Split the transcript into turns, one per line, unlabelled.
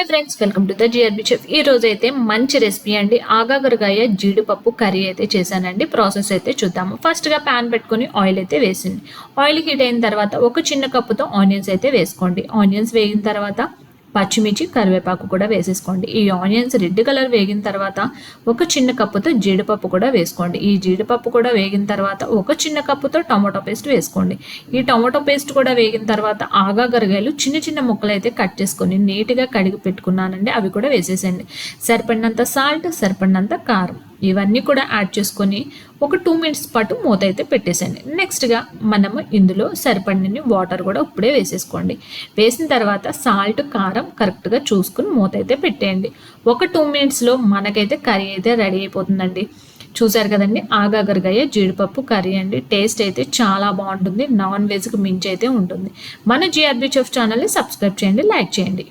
Hi friends welcome to the GRB chef ఈ రోజు అయితే మంచి రెసిపీ అండి. ఆగాగరగాయ జీడిపప్పు కర్రీ అయితే చేశానండి. ప్రాసెస్ అయితే చూద్దాము. ఫస్ట్గా ప్యాన్ పెట్టుకొని ఆయిల్ అయితే వేసింది. ఆయిల్ హీట్ అయిన తర్వాత ఒక చిన్న కప్పుతో ఆనియన్స్ అయితే వేసుకోండి. ఆనియన్స్ వేగిన తర్వాత పచ్చిమిర్చి కరివేపాకు కూడా వేసేసుకోండి. ఈ ఆనియన్స్ రెడ్ కలర్ వేగిన తర్వాత ఒక చిన్న కప్పుతో జీడిపప్పు కూడా వేసుకోండి. ఈ జీడిపప్పు కూడా వేగిన తర్వాత ఒక చిన్న కప్పుతో టమాటో పేస్ట్ వేసుకోండి. ఈ టమాటో పేస్ట్ కూడా వేగిన తర్వాత ఆగా గరగాయలు చిన్న చిన్న ముక్కలు అయితే కట్ చేసుకొని నీట్గా కడిగి పెట్టుకున్నానండి. అవి కూడా వేసేసేయండి. సరిపడినంత సాల్ట్ సరిపడినంత కారం. ఇవన్నీ కూడా యాడ్ చేసుకొని ఒక టూ మినిట్స్ పాటు మూత అయితే పెట్టేసండి నెక్స్ట్గా మనము ఇందులో సరిపడినన్ని వాటర్ కూడా ఇప్పుడే వేసేసుకోండి. వేసిన తర్వాత సాల్ట్ కారం కరెక్ట్గా చూసుకుని మూత అయితే పెట్టేయండి. ఒక టూ మినిట్స్లో మనకైతే కర్రీ అయితే రెడీ అయిపోతుందండి. చూసారు కదండి? ఆగాగరగాయ జీడిపప్పు కర్రీ అండి. టేస్ట్ అయితే చాలా బాగుంటుంది. నాన్ వెజ్కి మించి అయితే ఉంటుంది. మన జిఆర్బీ చెఫ్ ఛానల్ని సబ్స్క్రైబ్ చేయండి లైక్ చేయండి.